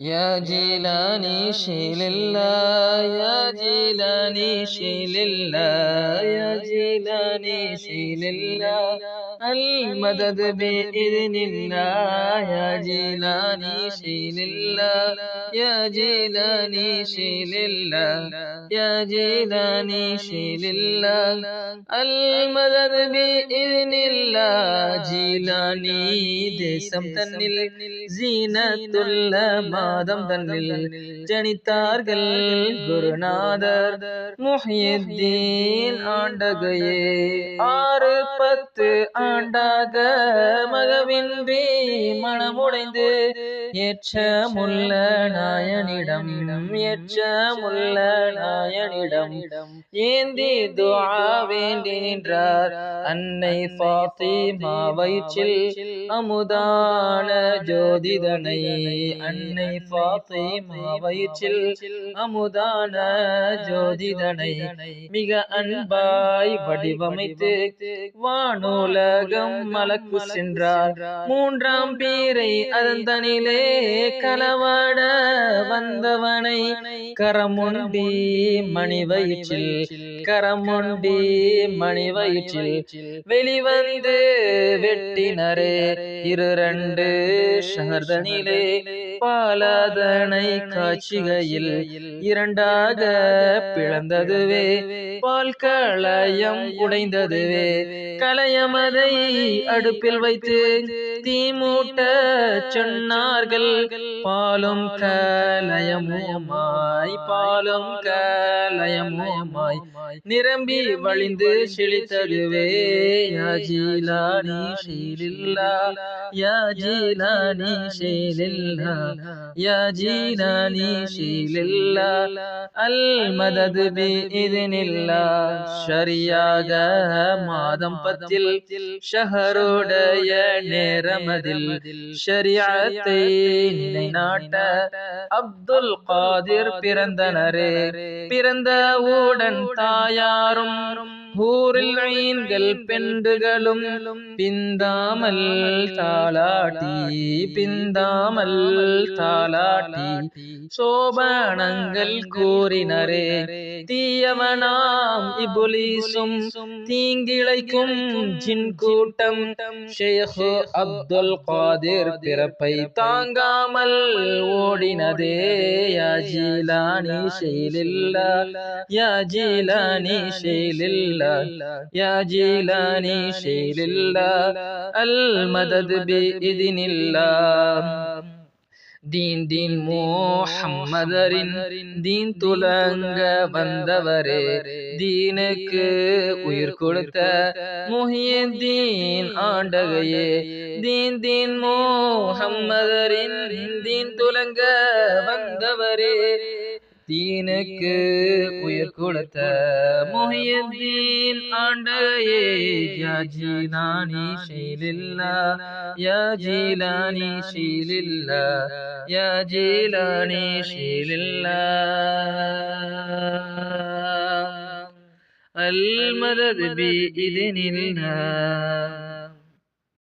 يا جيلاني شيل الله يا جيلاني شيل الله يا جيلاني شيل الله المدد بإذن الله يا جيلاني شيل الله يا جيلاني شيل الله يا جيلاني شيل الله المدد بإذن الله جيلاني தேசம் தன்னில் ஜீனத்துள்ள மாதம் தன்னில் ஜனித்தார்கள் குருநாதர் முஹியத்தீன் ஆண்டகையே ஆறு பத்து ஆண்டாக மகவின்றி மனமுடைந்து ஏற்றமுள்ள நாயனிடம் ஏற்றமுள்ள நாயனிடம் ஏந்தி துவா வேண்டி நின்றார். அன்னை ஃபாத்திமா வயிற்றில் அமுதான ஜோதிதனை அன்னை ஃபாத்திமா வயிற்றில் அமுதான ஜோதிதனை மிக அன்பாய் வடிவமைத்து வானுலகம் மலக்கு சென்றார். மூன்றாம் பீரை அதந்தனிலே களவாட வந்தவனை கரமுண்டி மணி வயிற்றில் கரமுண்டி மணி வயிற்றில் வெளிவந்து வெட்டினரே இரு ரெண்டு ஷஹர்தனிலே பாலாதனை காட்சிகையில் இரண்டாக பிளந்ததுவே பால் களையம் உடைந்ததுவே களையமதை அடுப்பில் வைத்து தீமூட்ட சொன்னார்கள். பாலும் கலயமுமாய் பாலும் கலயமுமாய். நிரம்பி வழிந்து செழித்ததுவே யாஜிலானி ஷீலில்லா யாஜிலானி ஷீலில்லா யாஜிலானி ஷீலில்லா. அல் மதது பி இதனில்லா ஷரியாக மாதம் பத்தில் ஷஹருடைய நேரமதில் ஷரியாத்தை நிலைநாட்ட அப்துல் காதிர் பிறந்தனரே. பிறந்தவுடன் தாயாரும் ஊரில் ஐன்கள் பெண்டுகளும் பிந்தாமல் தாளாட்டி பிந்தாமல் தாளாட்டி. சோபனங்கள் கூறினரே தீயவனாம் இபுலீசும் தீங்கிழைக்கும் ஜின் கூட்டம் ஷேக் அப்துல் காதிர் பிறப்பை தாங்காமல் ஓடினதே யா ஜீலானி ஷெயிலில்லா. யா ஜீலானி ஷெயிலில்லா யா ஜீலானி ஷெயிலில்லா அல் மதத் பி இதினில்லா தீன் தீன் முஹம்மதரின் தீன் துலங்க வந்தவரே. தீனுக்கு உயிர் கொடுத்த முஹியத்தீன் ஆண்டகையே. தீன் தீன் முஹம்மதரின் தீன் துலங்க வந்தவரே. தீனுக்கு உயிர் கொடுத்த முஹியத்தீன் ஆண்டகையே யா ஜீலானி ஷீலில்லா யா ஜீலானி ஷீலில்லா யா ஜீலானி ஷீலில்லா المدد بإذن الله